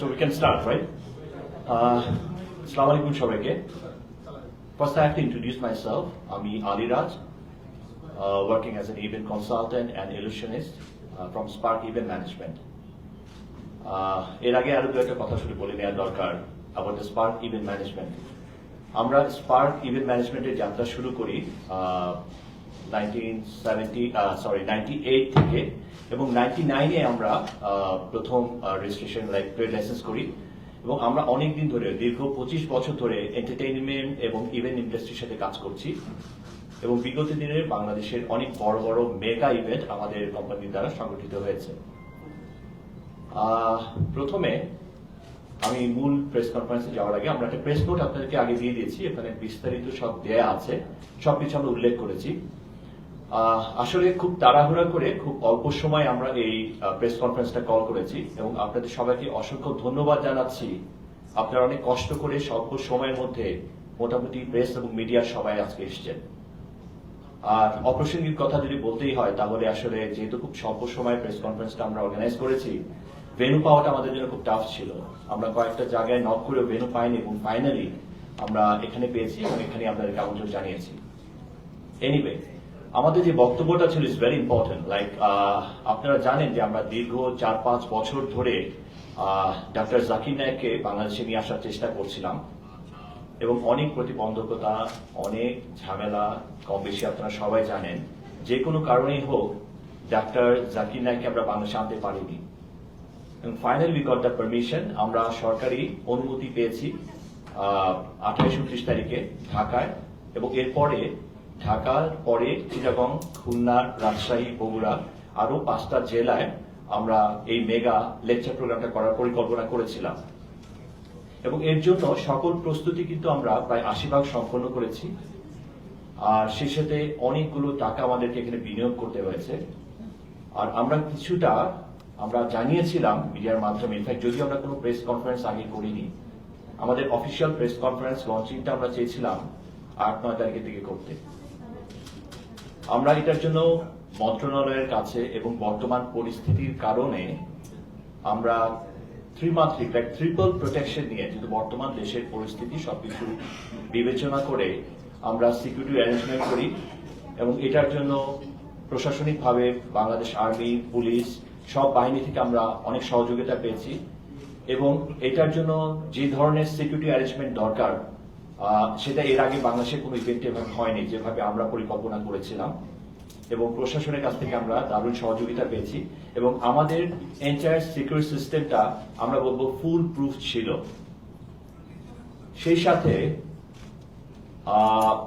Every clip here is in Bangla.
So we can start, right? Uh, Assalamu alaikum First I have to introduce myself. আমি Ali Raj, uh, working as an event consultant and illusionist uh, from Spark Event Management. Uh, এর আগে আরও দু একটা কথা শুনে বলে নেওয়া দরকার about the Spark Event Management. আমরা স্পার্ক ইভেন্ট ম্যানেজমেন্টের যাত্রা শুরু করি nineteen seventy sorry ninety eight থেকে এবং আমরা প্রথম রেজিস্ট্রেশন ট্রেড লাইসেন্স করি এবং আমরা অনেক দিন ধরে, দীর্ঘ পঁচিশ বছর ধরে এন্টারটেইনমেন্ট এবং ইভেন্ট ইন্ডাস্ট্রির সাথে কাজ করছি এবং বিগত দিনে বাংলাদেশের অনেক বড় বড় মেগা ইভেন্ট আমাদের কোম্পানির দ্বারা সংগঠিত হয়েছে। প্রথমে আমি মূল প্রেস কনফারেন্সে যাওয়ার আগে আমরা একটা প্রেস নোট আপনাদেরকে আগে দিয়ে দিয়েছি। এখানে বিস্তারিত সব দেয়া আছে। সবকিছু আমরা উল্লেখ করেছি। আসলে খুব তাড়াহুড়া করে খুব অল্প সময় আমরা এই প্রেস কনফারেন্সটা কল করেছি এবং আপনাদের সবাইকে অসংখ্য ধন্যবাদ জানাচ্ছি। আপনারা অনেক কষ্ট করে স্বল্প সময়ের মধ্যে মোটামুটি প্রেস এবং মিডিয়ার সবাই আজকে এসছেন। আর অপ্রাসঙ্গিক কথা যদি বলতেই হয়, তাহলে আসলে যেহেতু খুব স্বল্প সময় প্রেস কনফারেন্সটা আমরা অর্গানাইজ করেছি ভেনু পাওয়াটা আমাদের জন্য খুব টাফ ছিল। আমরা কয়েকটা জায়গায় নক করেও ভেনু পাইনি এবং ফাইনালি আমরা এখানে পেয়েছি এবং এখানে আপনাদেরকে আমন্ত্রণ জানিয়েছি। এনিওয়ে আমাদের যে বক্তব্যটা ছিল ইজ ভেরি ইম্পর্টেন্ট লাইক আপনারা জানেন যে আমরা দীর্ঘ চার পাঁচ বছর ধরে ডাক্তার জাকির নায়ককে বাংলাদেশে নিয়ে আসার চেষ্টা করছিলাম এবং অনেক প্রতিবন্ধকতা, অনেক ঝামেলা, কম বেশি আপনারা সবাই জানেন। যে কোনো কারণেই হোক ডাক্তার জাকির নায়ককে আমরা বাংলাদেশে আনতে পারিনি। এবং final we got the permission আমরা সরকারি অনুমতি পেয়েছি আঠাইশ উনত্রিশ তারিখে ঢাকায় এবং এরপরে ঢাকার পরে চিটাগং, খুলনা, রাজশাহী, বগুড়া আরও পাঁচটা জেলায় আমরা এই মেগা লেকচার প্রোগ্রামটা করার পরিকল্পনা করেছিলাম। এবং এর জন্য সকল প্রস্তুতি কিন্তু আমরা প্রায় আশি ভাগ সম্পন্ন করেছি। আর সেই সাথে অনেকগুলো টাকা আমাদেরকে এখানে বিনিয়োগ করতে হয়েছে। আর আমরা কিছুটা আমরা জানিয়েছিলাম মিডিয়ার মাধ্যমে ইনফ্যাক্ট যদিও আমরা কোনো প্রেস কনফারেন্স আগে করিনি, আমাদের অফিসিয়াল প্রেস কনফারেন্স লঞ্চিংটা আমরা চেয়েছিলাম আট, নয় তারিখের দিকে করতে। আমরা এটার জন্য মন্ত্রণালয়ের কাছে এবং বর্তমান পরিস্থিতির কারণে আমরা ত্রিমাত্রিক লাইক ট্রিপল প্রোটেকশন নিয়ে যেহেতু বর্তমান দেশের পরিস্থিতি সবকিছু বিবেচনা করে আমরা সিকিউরিটি অ্যারেঞ্জমেন্ট করি এবং এটার জন্য প্রশাসনিকভাবে বাংলাদেশ আর্মি, পুলিশ সব বাহিনী থেকে আমরা অনেক সহযোগিতা পেয়েছি এবং এটার জন্য যে ধরনের সিকিউরিটি অ্যারেঞ্জমেন্ট দরকার সেটা এর আগে বাংলাদেশের কোনো ইভেন্টে এভাবে হয়নি, যেভাবে আমরা পরিকল্পনা করেছিলাম। এবং প্রশাসনের কাছ থেকে আমরা দারুণ সহযোগিতা পেয়েছি। এবং আমাদের এন্টায়ার সিকিউরিটি সিস্টেমটা আমরা বলব ফুল প্রুফ ছিল। সেই সাথে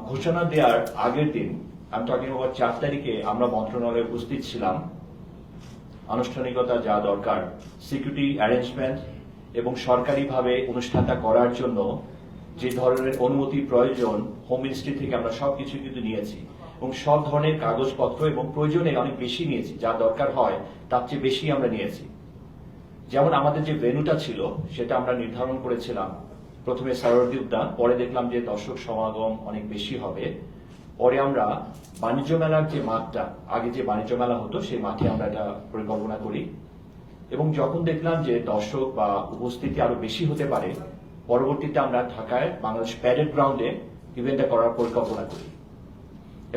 ঘোষণা দেওয়ার আগের দিন আমি টকিং ওভার চার তারিখে আমরা মন্ত্রণালয়ে উপস্থিত ছিলাম। আনুষ্ঠানিকতা যা দরকার সিকিউরিটি অ্যারেঞ্জমেন্ট এবং সরকারিভাবে অনুষ্ঠানটা করার জন্য যে ধরনের অনুমতি প্রয়োজন হোম মিনিস্ট্রি থেকে আমরা সবকিছু কিন্তু নিয়েছি। এবং সব ধরনের কাগজপত্র এবং প্রয়োজনে অনেক বেশি নিয়েছি, যা দরকার হয়, তার চেয়ে বেশি আমরা নিয়েছি। যেমন আমাদের যে ভেনুটা ছিল, সেটা আমরা নির্ধারণ করেছিলাম। প্রথমে সারদী উদ্যান পরে দেখলাম যে দর্শক সমাগম অনেক বেশি হবে। পরে আমরা বাণিজ্য মেলার যে মাঠটা, আগে যে বাণিজ্য মেলা হতো, সেই মাঠে আমরা এটা পরিকল্পনা করি। এবং যখন দেখলাম যে দর্শক বা উপস্থিতি আরও বেশি হতে পারে পরবর্তীতে আমরা ঢাকায় বাংলাদেশ প্যারেড গ্রাউন্ডে ইভেন্টটা করার পরিকল্পনা করি।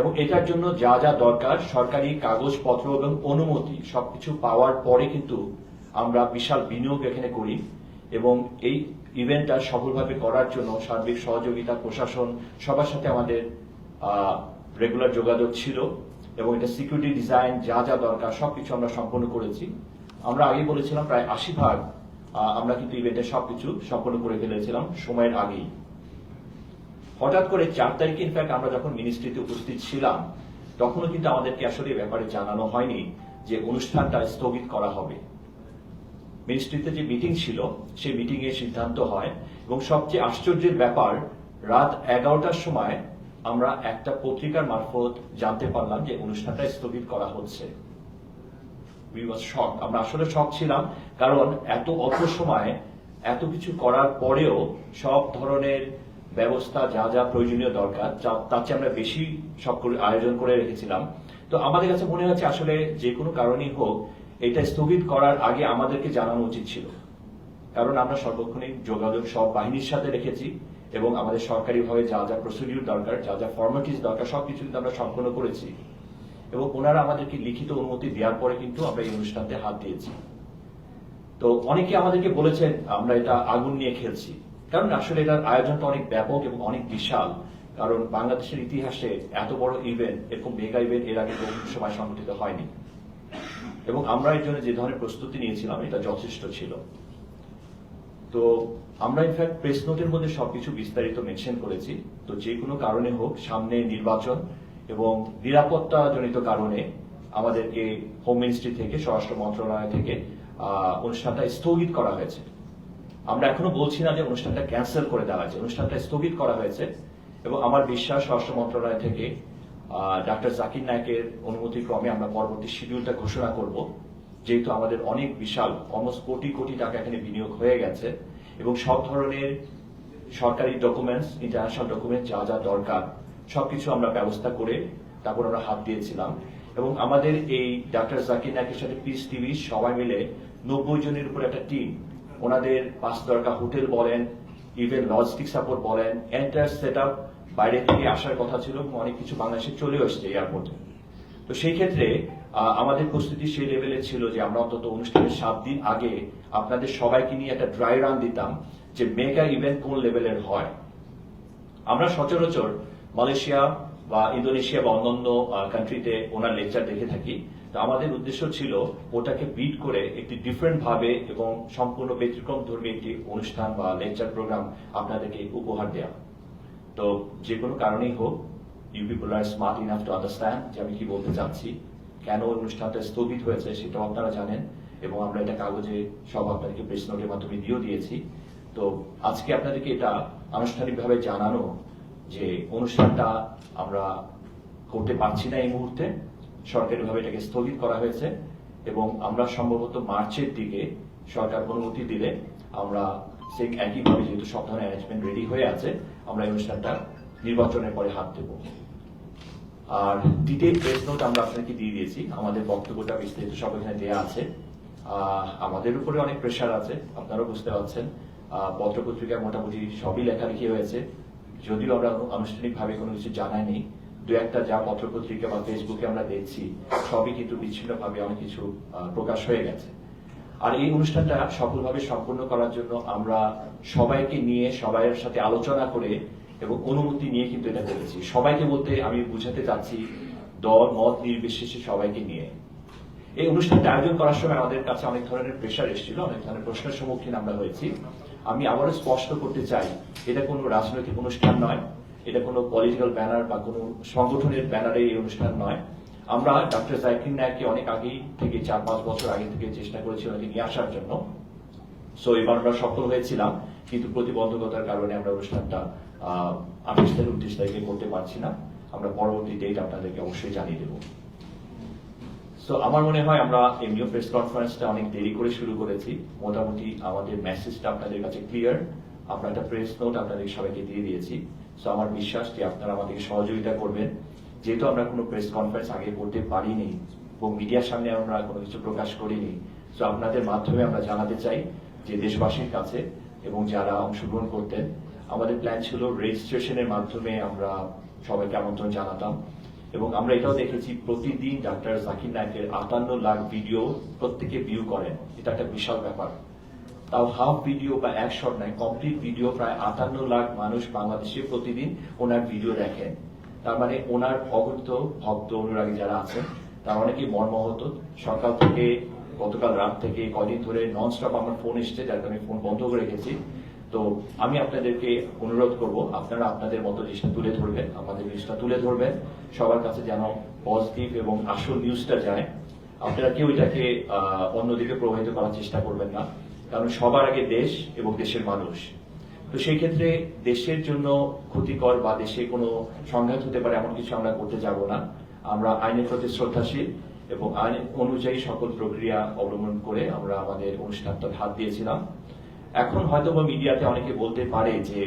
এবং এটার জন্য যা যা দরকার, সরকারি কাগজপত্র এবং অনুমতি সবকিছু পাওয়ার পরে কিন্তু আমরা বিশাল বিনিয়োগ এখানে করি এবং এই ইভেন্টটা সফলভাবে করার জন্য সার্বিক সহযোগিতা, প্রশাসন, সবার সাথে আমাদের রেগুলার যোগাযোগ ছিল এবং এটা সিকিউরিটি ডিজাইন যা যা দরকার সবকিছু আমরা সম্পন্ন করেছি। আমরা আগে বলেছিলাম প্রায় আশি ভাগ আমরা কিন্তু ইভেন্টের সবকিছু সম্পন্ন করে ফেলেছিলাম সময়ের আগেই। হঠাৎ করে চার তারিখে ইনফ্যাক্ট আমরা যখন মিনিস্ট্রিতে উপস্থিত ছিলাম, তখনও কিন্তু আমাদেরকে আসলে ব্যাপারে জানানো হয়নি যে অনুষ্ঠানটা স্থগিত করা হবে। মিনিস্ট্রিতে যে মিটিং ছিল, সেই মিটিং এ সিদ্ধান্ত হয় এবং সবচেয়ে আশ্চর্যের ব্যাপার, রাত এগারোটার সময় আমরা একটা পত্রিকার মারফত জানতে পারলাম যে অনুষ্ঠানটা স্থগিত করা হচ্ছে। উই ওয়াজ শক আমরা আসলে শক ছিলাম, কারণ এত অল্প সময় এত কিছু করার পরেও সব ধরনের ব্যবস্থা, যা যা প্রয়োজনীয় দরকার তার চেয়ে আমরা বেশি সব আয়োজন করে রেখেছিলাম। তো আমাদের কাছে মনে হচ্ছে আসলে যে কোনো কারণেই হোক, এটা স্থগিত করার আগে আমাদেরকে জানানো উচিত ছিল। কারণ আমরা সর্বক্ষণিক যোগাযোগ সব বাহিনীর সাথে রেখেছি এবং আমাদের সরকারিভাবে যা যা প্রসিডিউর দরকার, যা যা ফর্মালিটিস দরকার, সবকিছু কিন্তু আমরা সম্পন্ন করেছি। এবং ওনারা আমাদেরকে লিখিত অনুমতি দেওয়ার পরে কিন্তু আমরা এই অনুষ্ঠানতে হাত দিয়েছি। তো অনেকে আমাদেরকে বলেছেন, আমরা এটা আগুন নিয়ে খেলছি। কারণ আসলে এটার আয়োজনটা অনেক ব্যাপক এবং অনেক বিশাল। কারণ বাংলাদেশের ইতিহাসে এত বড় ইভেন্ট এরকম মেগা ইভেন্ট এর আগে বহু সময় সংগঠিত হয়নি। এবং আমরা এর জন্য যে ধরনের প্রস্তুতি নিয়েছিলাম, এটা যথেষ্ট ছিল। তো আমরা ইনফ্যাক্ট প্রেস নোটের মধ্যে সবকিছু বিস্তারিত মেনশন করেছি। তো যে কোনো কারণে হোক, সামনে নির্বাচন এবং নিরাপত্তা জনিত কারণে আমাদেরকে হোম মিনিস্ট্রি থেকে, স্বরাষ্ট্র মন্ত্রণালয় থেকে অনুষ্ঠানটা স্থগিত করা হয়েছে। আমরা এখনও বলছি না যে অনুষ্ঠানটা ক্যান্সেল করে দেওয়া হয়েছে। অনুষ্ঠানটা স্থগিত করা হয়েছে এবং আমার বিশ্বাস স্বরাষ্ট্র মন্ত্রণালয় থেকে ডাক্তার জাকির নায়কের অনুমতি ক্রমে আমরা পরবর্তী শিডিউলটা ঘোষণা করব। যেহেতু আমাদের অনেক বিশাল অলমোস্ট কোটি কোটি টাকা এখানে বিনিয়োগ হয়ে গেছে এবং সব ধরনের সরকারি ডকুমেন্টস ইন্টারন্যাশনাল ডকুমেন্ট যা যা দরকার সবকিছু আমরা ব্যবস্থা করে তারপর আমরা হাত দিয়েছিলাম। এবং আমাদের এই ডাক্তার জাকির নায়কের সাথে পিস টিভি সবাই মিলে নব্বই জনের উপর একটা টিম, ওনাদের পাঁচ দরকার হোটেল বলেন, ইভেন লজিস্টিক সাপোর্ট বলেন এন্টায়ার সেট আপ বাইরে থেকে আসার কথা ছিল, অনেক কিছু বাংলাদেশে চলে এসছে এয়ারপোর্টে। তো সেই ক্ষেত্রে আমাদের প্রস্তুতি সেই লেভেলে ছিল যে আমরা অন্তত অনুষ্ঠানের সাত দিন আগে আপনাদের সবাইকে নিয়ে একটা ড্রাই রান দিতাম যে মেগা ইভেন্ট কোন লেভেলের হয়। আমরা সচরাচর মালয়েশিয়া বা ইন্দোনেশিয়া বা অন্যান্য কান্ট্রিতে ওনার লেকচার দেখে থাকি। তো আমাদের উদ্দেশ্য ছিল ওটাকে বিট করে একটি ডিফারেন্ট ভাবে এবং সম্পূর্ণ ব্যতিক্রম ধর্মী একটি অনুষ্ঠান বা লেকচার প্রোগ্রাম আপনাদেরকে উপহার দেওয়া তো যে কোনো কারণেই হোক you people are smart enough to understand যে আমি কি বলতে চাচ্ছি, কেন অনুষ্ঠানটা স্থগিত হয়েছে সেটাও আপনারা জানেন এবং আমরা এটা কাগজে সব আপনাদেরকে প্রেস নোটের মাধ্যমে দিয়েও দিয়েছি। তো আজকে আপনাদেরকে এটা আনুষ্ঠানিকভাবে জানানো যে অনুষ্ঠানটা আমরা করতে পারছি না এই মুহূর্তে। সরকারিভাবে এটাকে স্থগিত করা হয়েছে এবং আমরা সম্ভবত মার্চের দিকে সরকার অনুমতি দিলে আমরা সেই একইভাবে যেহেতু সব ধরনের অ্যারেঞ্জমেন্ট রেডি হয়ে আছে, আমরা এই অনুষ্ঠানটা নির্বাচনের পরে হাত দেব। আর ডিটেল প্রেস নোট আমরা আপনাকে দিয়ে দিয়েছি, আমাদের বক্তব্যটা বিস্তারিত সব এখানে দেওয়া আছে। আমাদের উপরে অনেক প্রেশার আছে, আপনারাও বুঝতে পারছেন। পত্রপত্রিকায় মোটামুটি সবই লেখালেখি হয়েছে। যদিও আমরা আনুষ্ঠানিকভাবে কোনো কিছু জানাইনি দু একটা যা পত্রপত্রিকা বা ফেসবুকে আমরা দেখছি, সবই কিন্তু বিচ্ছিন্নভাবে অনেক কিছু প্রকাশ হয়ে গেছে। আর এই অনুষ্ঠানটা সফলভাবে সম্পন্ন করার জন্য আমরা সবাইকে নিয়ে, সবাইয়ের সাথে আলোচনা করে এবং অনুমতি নিয়ে কিন্তু এটা করেছি। সবাইকে বলতে আমি বুঝাতে চাচ্ছি, দল, মত নির্বিশেষে সবাইকে নিয়ে। এই অনুষ্ঠানটা আয়োজন করার সময় আমাদের কাছে অনেক ধরনের প্রেশার এসেছিল, অনেক ধরনের প্রশ্নের সম্মুখীন আমরা হয়েছি। আমি আবারও স্পষ্ট করতে চাই, এটা কোনো রাজনৈতিক অনুষ্ঠান নয়, এটা কোনো পলিটিক্যাল ব্যানার বা কোনো সংগঠনের ব্যানারে এই অনুষ্ঠান নয়। আমরা ডক্টর জাকির নায়ককে অনেক আগেই থেকে চার পাঁচ বছর আগে থেকে চেষ্টা করেছি ওনাকে নিয়ে আসার জন্য। সো এবার আমরা সফল হয়েছিলাম, কিন্তু প্রতিবন্ধকতার কারণে আমরা অনুষ্ঠানটা আঠাশ থেকে উনত্রিশ তারিখে করতে পারছি না। আমরা পরবর্তী ডেট আপনাদেরকে অবশ্যই জানিয়ে দেবো। সো আমার মনে হয় আমরা এমনিও প্রেস কনফারেন্সটা অনেক দেরি করে শুরু করেছি। মোটামুটি আমাদের মেসেজটা আপনাদের কাছে ক্লিয়ার আমরা একটা প্রেস নোট আপনাদের সবাইকে দিয়ে দিয়েছি। সো আমার বিশ্বাস যে আপনারা আমাদেরকে সহযোগিতা করবেন। যেহেতু আমরা কোনো প্রেস কনফারেন্স আগে করতে পারিনি এবং মিডিয়ার সামনে আমরা কোনো কিছু প্রকাশ করিনি। সো আপনাদের মাধ্যমে আমরা জানাতে চাই যে দেশবাসীর কাছে এবং যারা অংশগ্রহণ করতেন, আমাদের প্ল্যান ছিল রেজিস্ট্রেশনের মাধ্যমে আমরা সবাইকে আমন্ত্রণ জানাতাম। এবং আমরা এটাও দেখেছি প্রতিদিন ডাক্তার জাকির নায়কের আটান্ন লাখ ভিডিও প্রত্যেকে ভিউ করেন। এটা একটা বিশাল ব্যাপার। তাও হাফ ভিডিও বা এক শট নয় কমপ্লিট ভিডিও প্রায় আটান্ন লাখ মানুষ বাংলাদেশে প্রতিদিন ওনার ভিডিও দেখেন। তার মানে ওনার অগণিত ভক্ত অনুরাগী যারা আছেন, তার অনেকেই মর্মাহত। সকাল থেকে গতকাল রাত থেকে কদিন ধরে নন স্টপ আমার ফোন এসছে, যার কারণে ফোন বন্ধ করে রেখেছি। তো আমি আপনাদেরকে অনুরোধ করব, আপনারা আপনাদের মতো জিনিসটা তুলে ধরবেন, আমাদের জিনিসটা তুলে ধরবেন, সবার কাছে যেন পজিটিভ এবং আসল নিউজটা যায়। আপনারা কেউ এটাকে অন্যদিকে প্রভাবিত করার চেষ্টা করবেন না, কারণ সবার আগে দেশ এবং দেশের মানুষ। তো সেই ক্ষেত্রে দেশের জন্য ক্ষতিকর বা দেশে কোনো সংঘাত হতে পারে এমন কিছু আমরা করতে যাব না। আমরা আইনের প্রতি শ্রদ্ধাশীল এবং আইন অনুযায়ী সকল প্রক্রিয়া অবলম্বন করে আমরা আমাদের অনুষ্ঠানটা হাত দিয়েছিলাম। এখন হয়তো বা মিডিয়াতে অনেকে বলতে পারে যে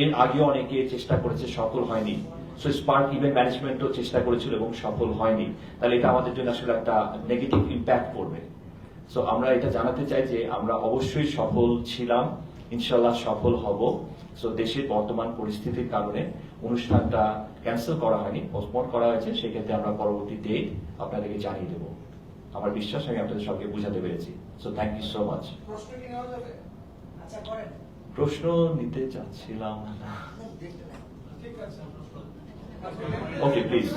এর আগেও অনেকে চেষ্টা করেছে, সফল হয়নি। সো স্পার্ক ইভেন্ট ম্যানেজমেন্টও চেষ্টা করেছিল এবং সফল হয়নি। তাহলে এটা আমাদের জন্য আসলে একটা নেগেটিভ ইম্প্যাক্ট পড়বে। সো আমরা এটা জানাতে চাই যে আমরা অবশ্যই সফল ছিলাম ইনশাল্লাহ সফল হব। সো দেশের বর্তমান পরিস্থিতির কারণে অনুষ্ঠানটা ক্যান্সেল করা হয়নি পোস্টপোন করা হয়েছে। সেক্ষেত্রে আমরা পরবর্তী ডেট আপনাদেরকে জানিয়ে দেবো। আমার বিশ্বাস, আমি আপনাদের সবকে বুঝাতে পেরেছি। So thank you so much প্রশ্ন আচ্ছা করেন প্রশ্ন নিতে চাচ্ছিলাম না। ওকে প্লিজ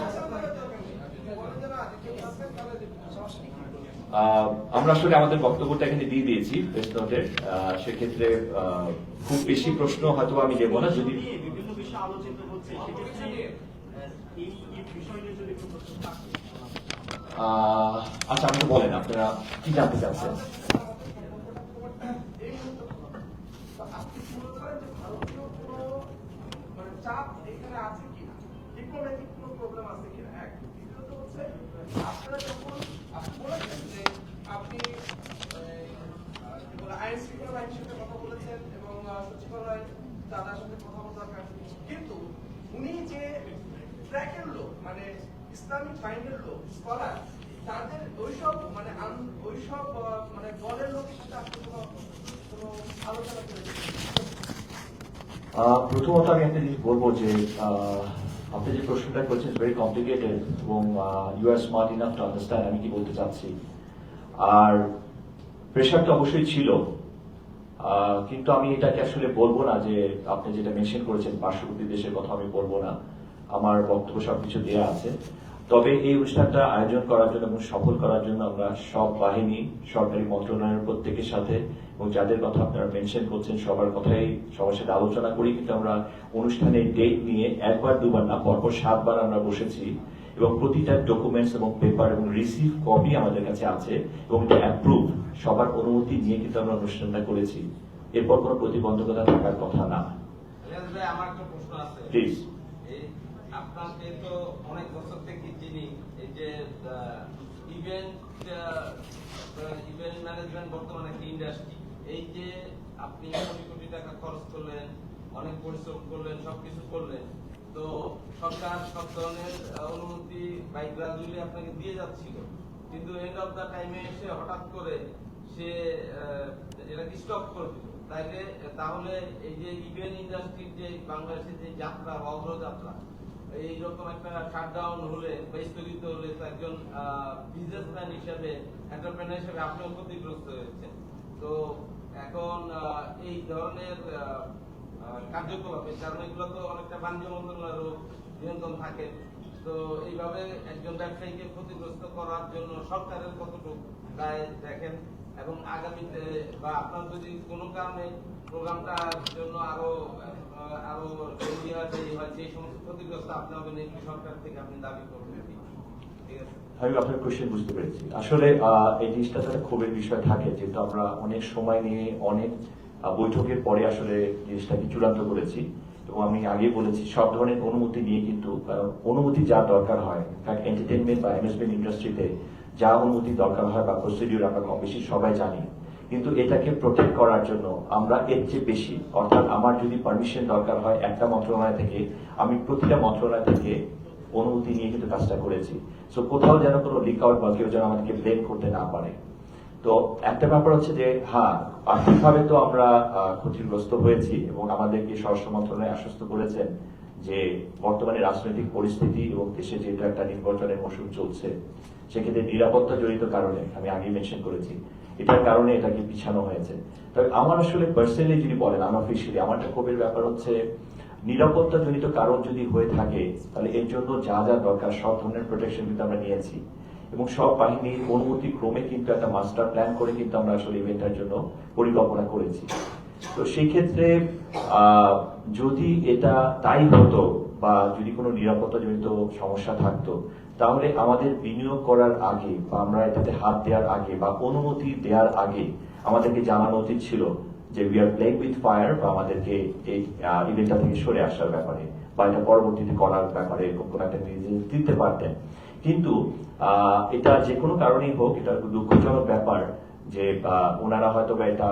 আমরা আসলে আমাদের বক্তব্যটা এখানে দিয়ে দিয়েছি প্রেস আহ, সেক্ষেত্রে আহ, খুব বেশি প্রশ্ন হয়তো আমি দেবো না যদি আচ্ছা আমাকে বলেন আপনারা কি জানতে চাচ্ছেন এই মুহূর্তে তো আপনি কি মনে করেন যে ভারতীয় কোনো মানে চাপ এখানে আছে কিনা ডিপ্লোম্যাটিক কোনো প্রবলেম আছে কিনা এক দ্বিতীয়ত হচ্ছে আপনারা যখন আপনি বলেছেন যে আপনি আহ, কি বলে আইন শৃঙ্খলা বাহিনীর সাথে কথা বলেছেন এবং আহ, সচিবালয় দাদার সাথে কথা বলা দরকার কিন্তু উনি যে ট্র্যাকের লোক মানে ইসলামিক মাইন্ডের লোক স্কলার তাদের ওইসব মানে ওইসব মানে দলের লোকের সাথে আপনি কোনো কোনো আলোচনা করেছেন? প্রথমত আমি একটা জিনিস বলব যে আপনি যে প্রশ্নটা করছেন ভেরি কমপ্লিকেটেড এবং you are smart enough to understand আমি কি বলতে চাচ্ছি? আর প্রেশারটা অবশ্যই ছিল কিন্তু আমি এটাকে আসলে বলব না যে, আপনি যেটা মেনশন করেছেন, পার্শ্ববর্তী দেশের কথা আমি বলব না। আমার বক্তব্য সবকিছু দেওয়া আছে। তবে এই অনুষ্ঠানটা আয়োজন করার জন্য এবং সফল করার জন্য আমরা সব বাহিনী সরকারি মন্ত্রণালয়ের প্রত্যেকের সাথে এবং যাদের কথা আপনারা মেনশন করছেন সবার কথাই সবার সাথে আলোচনা করি। কিন্তু আমরা অনুষ্ঠানের ডেট নিয়ে একবার দুবার না পরপর সাতবার আমরা বসেছি এবং প্রতিটা ডকুমেন্টস এবং পেপার এবং রিসিভ কপি আমাদের কাছে আছে এবং অ্যাপ্রুভ সবার অনুমতি নিয়ে কিন্তু আমরা অনুষ্ঠানটা করেছি। এরপর কোনো প্রতিবন্ধকতা থাকার কথা না। প্লিজ আপনাকে তো অনেক বছর থেকে চিনি এই যে ইভেন্ট ইভেন্ট ম্যানেজমেন্ট বর্তমানে একটা ইন্ডাস্ট্রি এই যে আপনি কোটি কোটি টাকা খরচ করলেন, অনেক পরিশ্রম করলেন, সবকিছু করলেন, তো সরকার সব ধরনের অনুমতি বাই গ্রাজুয়ালি আপনাকে দিয়ে যাচ্ছিল। কিন্তু এন্ড অফ দা টাইমে এসে হঠাৎ করে সে এটাকে স্টপ করে দিল? তাইলে, তাহলে এই যে ইভেন্ট ইন্ডাস্ট্রির যে বাংলাদেশের যে যাত্রা অগ্রযাত্রা এইরকম একটা শাটডাউন হলে বা স্থগিত হলে একজন বিজনেসম্যান হিসেবে এন্টারপ্রেনার হিসেবে আপনিও ক্ষতিগ্রস্ত হয়েছেন। তো এখন এই ধরনের কার্যকলাপের কারণ এগুলো তো অনেকটা বাণিজ্য মন্ত্রণালয়েরও নিয়ন্ত্রণ থাকে। তো এইভাবে একজন ব্যবসায়ীকে ক্ষতিগ্রস্ত করার জন্য সরকারের কতটুকু দায় দেখেন? এবং আগামীতে, বা আপনার যদি কোনো কারণে প্রোগ্রামটার জন্য আরও আমি আপনার কোশ্চেন বুঝতে পেরেছি। আসলে এই জিনিসটা বিষয় থাকে, যেহেতু আমরা অনেক সময় নিয়ে অনেক বৈঠকের পরে আসলে জিনিসটাকে চূড়ান্ত করেছি। এবং আমি আগে বলেছি, সব ধরনের অনুমতি নিয়ে কিন্তু অনুমতি যা দরকার হয় এন্টারটেনমেন্ট বা ইন্ডাস্ট্রিতে যা অনুমতি দরকার হয় বা প্রসিডিউর আমরা কম বেশি সবাই জানি কিন্তু এটাকে প্রোটেক্ট করার জন্য আমরা এর চেয়ে বেশি, অর্থাৎ আমার যদি পারমিশন দরকার হয় একটা মন্ত্রণালয় থেকে, আমি প্রতিটা মন্ত্রণালয় থেকে অনুমতি নিয়ে কিন্তু কাজটা করেছি। সো কোথাও যেন কোনো লিক আউট বা কেউ যেন আমাদেরকে ব্লেম করতে না পারে। তো একটা ব্যাপার হচ্ছে যে হ্যাঁ আর্থিকভাবে তো আমরা ক্ষতিগ্রস্ত হয়েছি এবং আমাদেরকে স্বরাষ্ট্র মন্ত্রণালয় আশ্বস্ত করেছেন যে, বর্তমানে রাজনৈতিক পরিস্থিতি এবং দেশে যেহেতু একটা নির্বাচনের মৌসুম চলছে, সেক্ষেত্রে নিরাপত্তা জড়িত কারণে, আমি আগে মেনশন করেছি এটার কারণে এটাকে পিছানো হয়েছে। তবে আমার আসলে পার্সোনালি যদি বলেন, আমার একটা ক্ষোভের ব্যাপার হচ্ছে নিরাপত্তা জনিত কারণ যদি হয়ে থাকে, তাহলে এর জন্য যা যা দরকার সব ধরনের প্রোটেকশন কিন্তু আমরা নিয়েছি। এবং সব বাহিনীর অনুমতি ক্রমে কিন্তু একটা মাস্টার প্ল্যান করে কিন্তু আমরা আসলে ইভেন্টের জন্য পরিকল্পনা করেছি। তো সেই ক্ষেত্রে যদি এটা তাই হতো বা যদি কোনো নিরাপত্তা জনিত সমস্যা থাকতো তাহলে আমাদের বিনিয়োগ করার আগে বা আমরা এটাতে হাত দেওয়ার আগে বা অনুমতি দেওয়ার আগে আমাদেরকে জানানো উচিত ছিল যে we are playing with fire বা আমাদেরকে এই ইভেন্টটা থেকে সরে আসার ব্যাপারে বা এটা পরবর্তীতে করার ব্যাপারে কোনো একটা নির্দেশ দিতে পারতেন। কিন্তু এটা যে কোনো কারণেই হোক, এটা দুঃখজনক ব্যাপার যে ওনারা হয়তো বা এটা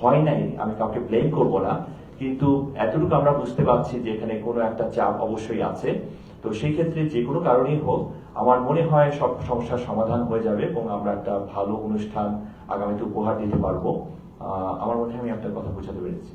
হয় নাই, আমি কাউকে ব্লেম করব না। কিন্তু এতটুকু আমরা বুঝতে পারছি যে এখানে কোনো একটা চাপ অবশ্যই আছে। তো সেই ক্ষেত্রে যে কোনো কারণেই হোক, আমার মনে হয় সব সমস্যার সমাধান হয়ে যাবে এবং আমরা একটা ভালো অনুষ্ঠান আগামীতে উপহার দিতে পারব। আমার মনে হয় আমি আপনার কথা বোঝাতে পেরেছি।